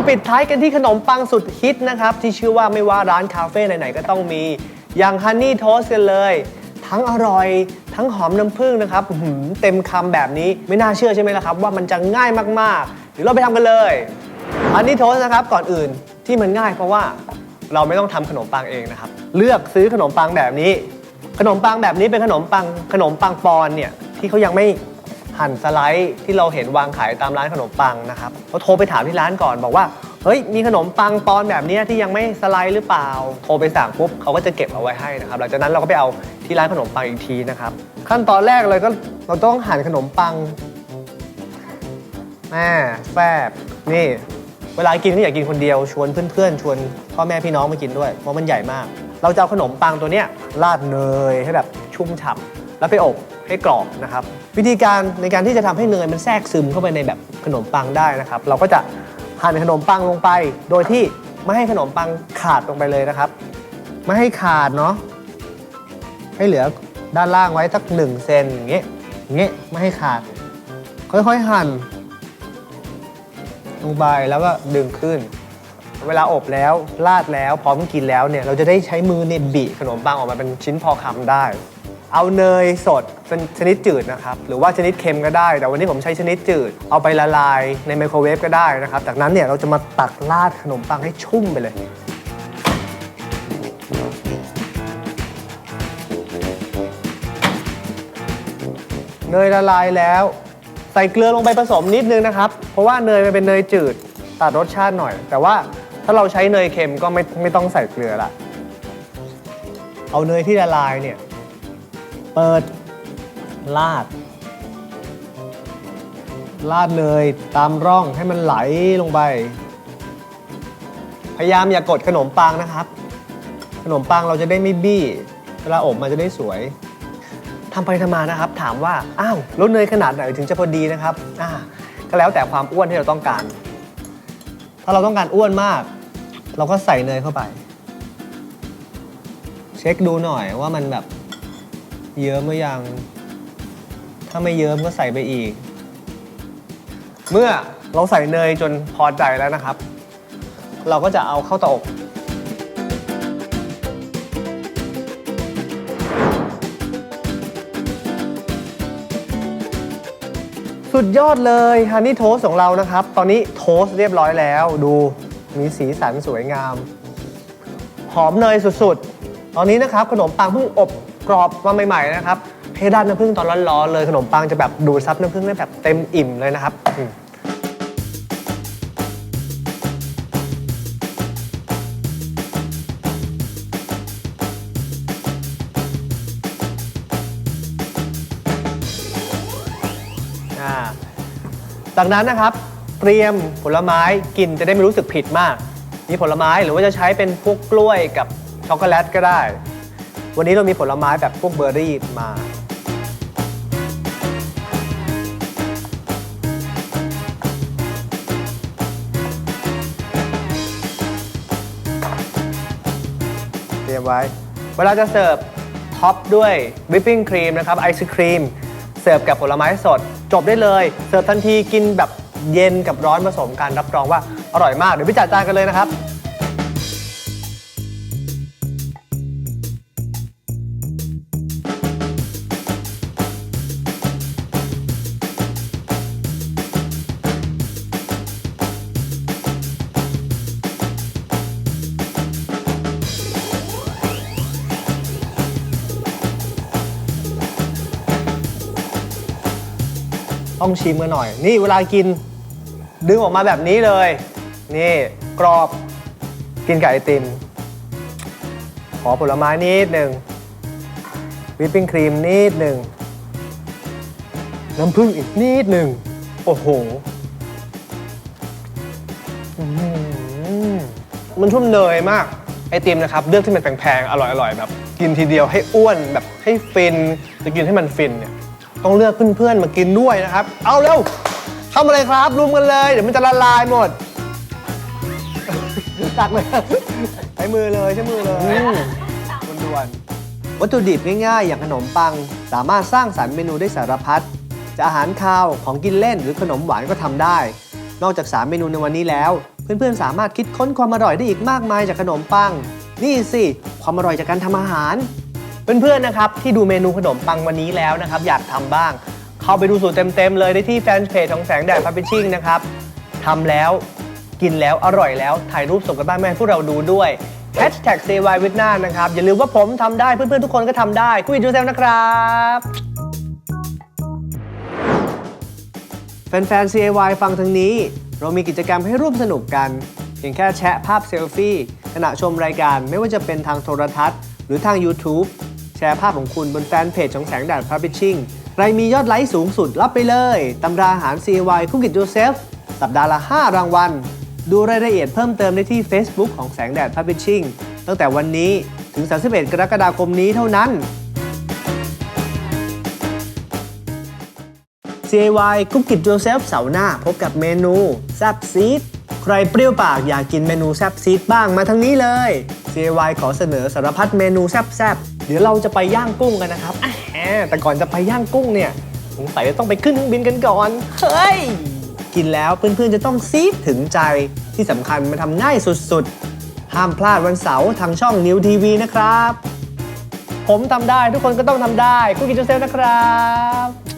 มาปิดท้ายกันที่ขนมปังสุดฮิตนะครับ ที่ชื่อว่าไม่ว่าร้านคาเฟ่ไหนๆก็ต้องมี อย่างฮันนี่โทสกันเลย ทั้งอร่อย ทั้งหอมน้ำผึ้งนะครับอื้อหือเต็มคำแบบนี้ไม่น่าเชื่อใช่ไหมล่ะครับ ว่ามันจะง่ายมากๆเดี๋ยวเราไปทำกันเลยฮันนี่โทสนะครับก่อนอื่นที่มันง่ายเพราะว่าเราไม่ต้องทำขนมปังเองนะครับ เลือกซื้อขนมปังแบบนี้ ขนมปังแบบนี้เป็นขนมปังขนมปังปอนเนี่ยที่เขายังไม่ หั่นสไลด์ที่เราเห็นวางขายตามร้านขนมปังนะครับเขาโทรไปถามที่ร้านก่อนบอกว่าเฮ้ยมีขนมปังปอนแบบเนี้ยที่ยังไม่สไลด์หรือเปล่า โทรไปสั่งปุ๊บเขาก็จะเก็บเอาไว้ให้นะครับหลังจากนั้นเราก็ไปเอาที่ร้านขนมปังอีกทีนะครับขั้นตอนแรกเลยก็เราต้องหั่นขนมปังแม่แฟบนี่ เวลากินก็อย่ากินคนเดียวชวนเพื่อนๆ ชวนพ่อแม่พี่น้องมากินด้วยเพราะมันใหญ่มาก เราจะเอาขนมปังตัวเนี้ยราดเนยให้แบบชุ่มฉ่ำ แล้วไปอบให้กรอบนะครับ วิธีการในการที่จะทำให้เนยมันแทรกซึมเข้าไปในแบบขนมปังได้นะครับ เราก็จะหั่นขนมปังลงไป โดยที่ไม่ให้ขนมปังขาดลงไปเลยนะครับ ไม่ให้ขาดเนาะให้เหลือด้านล่างไว้สักหนึ่งเซนอย่างเงี้ยอย่างเงี้ยไม่ให้ขาด ค่อยๆหั่นลงไปแล้วก็ดึงขึ้น เวลาอบแล้วราดแล้วพร้อมกินแล้วเนี่ยเราจะได้ใช้มือเนี่ยบีขนมปังออกมาเป็นชิ้นพอคำได้ เอาเนยสดเป็นชนิดจืดนะครับ หรือว่าชนิดเค็มก็ได้ แต่วันนี้ผมใช้ชนิดจืด เอาไปละลายในไมโครเวฟก็ได้นะครับ จากนั้นเนี่ยเราจะมาตักราดขนมปังให้ชุ่มไปเลยเนยละลายแล้ว ใส่เกลือลงไปผสมนิดนึงนะครับ เพราะว่าเนยมันเป็นเนยจืดตัดรสชาติหน่อย แต่ว่าถ้าเราใช้เนยเค็มก็ไม่ไม่ต้องใส่เกลือละเอาเนยที่ละลายเนี่ย เปิดราดราดเนยตามร่องให้มันไหลลงไป พยายามอย่ากดขนมปังนะครับ ขนมปังเราจะได้ไม่บี้ เวลาอบมันจะได้สวยทำไปทำมานะครับ ถามว่า อ้าวล้เนยขนาดไหนถึงจะพอดีนะครับอ่าก็แล้วแต่ความอ้วนที่เราต้องการ ถ้าเราต้องการอ้วนมาก เราก็ใส่เนยเข้าไป เช็คดูหน่อยว่ามันแบบ เยิ้มหรือยัง ถ้าไม่เยิ้มก็ใส่ไปอีก เมื่อเราใส่เนยจนพอใจแล้วนะครับ เราก็จะเอาเข้าเตาอบ สุดยอดเลยฮันนี่โทสของเรานะครับ ตอนนี้โทสเรียบร้อยแล้ว ดูมีสีสันสวยงาม หอมเนยสุดๆ ตอนนี้นะครับขนมปังเพิ่งอบ รอบมาใหม่ๆนะครับเพดานน้ำผึ้งตอนร้อนๆเลยขนมปังจะแบบดูดซับน้ำผึ้งได้แบบเต็มอิ่มเลยนะครับอืมอ่าจากนั้นนะครับเตรียมผลไม้กินจะได้ไม่รู้สึกผิดมาก มีผลไม้หรือว่าจะใช้เป็นพวกกล้วยกับช็อกโกแลตก็ได้ วันนี้เรามีผลไม้แบบพวกเบอร์รี่มา เตรียมไว้ เวลาจะเสิร์ฟท็อปด้วยวิปปิ้งครีมนะครับไอศครีม เสิร์ฟกับผลไม้สด จบได้เลย เสิร์ฟทันทีกินแบบเย็นกับร้อนผสมกันรับรองว่าอร่อยมาก เดี๋ยวพี่จัดจานกันเลยนะครับ ต้องชิมกันหน่อย นี่เวลากิน ดึงออกมาแบบนี้เลย นี่กรอบกินกับไอติม ขอผลไม้นิดหนึ่งวิปปิ้งครีมนิดหนึ่งน้ำผึ้งอีกนิดหนึ่งโอ้โหมันชุ่มเนยมาก ไอติมนะครับเลือกที่มันแพงๆ อร่อยๆ แบบ กินทีเดียวให้อ้วนแบบให้ฟิน จะกินให้มันฟินเนี่ย ต้องเลือกเพื่อนๆมากินด้วยนะครับ เอาเร็วเข้ามาเลยครับรุมกันเลย เดี๋ยวมันจะละลายหมดตักเลยใช้มือเลยใช้มือเลยด่วนๆวัตถุดิบง่ายๆ อย่างขนมปัง สามารถสร้างสรรค์เมนูได้สารพัดจะอาหารคาวของกินเล่นหรือขนมหวานก็ทำได้ นอกจาก 3 เมนูในวันนี้แล้วเเพื่อนๆ สามารถคิดค้นความอร่อยได้อีกมากมายจากขนมปัง นี่สิ ความอร่อยจากการทำอาหาร เพื่อนๆนะครับที่ดูเมนูขนมปังวันนี้แล้วนะครับอยากทำบ้าง เข้าไปดูสูตรเต็มๆเลยได้ที่แฟนเพจของแสงแดดพับพิชชิ่งนะครับทำแล้วกินแล้วอร่อยแล้วถ่ายรูปส่งกันบ้านมาให้พวกเราดูด้วย Hashtag c y w i t n a นะครับอย่าลืมว่าผมทำได้เพื่อนๆทุกคนก็ทำได้คุยดูเซลนะครับ แฟนๆ CAY ฟังทางนี้ เรามีกิจกรรมให้ร่วมสนุกกัน เพียงแค่แชะภาพเซลฟี่ ขณะชมรายการไม่ว่าจะเป็นทางโทรทัศน์ หรือทาง YouTube แชร์ภาพของคุณบนแฟนเพจของแสงแดด Publishing ใครมียอดไลค์สูงสุดรับไปเลย ตำราอาหาร CAY Cook It Yourself สัปดาห์ละ 5 รางวัล ดูรายละเอียดเพิ่มเติมได้ที่ Facebook ของแสงแดด Publishing ตั้งแต่วันนี้ถึง 31 กรกฎาคมนี้เท่านั้น CAY กุ๊กกิจ yourself เสาร์หน้าพบกับเมนูแซบซีดใครเปรี้ยวปากอยากกินเมนูแซบซีดบ้างมาทางนี้เลย CAY ขอเสนอสารพัดเมนูแซบๆ เดี๋ยวเราจะไปย่างกุ้งกันนะครับแต่ก่อนจะไปย่างกุ้งเนี่ยสงสัยจะต้องไปขึ้นเครื่องบินกันก่อน เฮ้ย กินแล้วเพื่อนๆจะต้องซีดถึงใจที่สำคัญมันทำง่ายสุดๆ ห้ามพลาดวันเสาร์ทางช่องนิวทีวีนะครับ ผมทำได้ทุกคนก็ต้องทำได้กุ๊กกิจ yourself นะครับ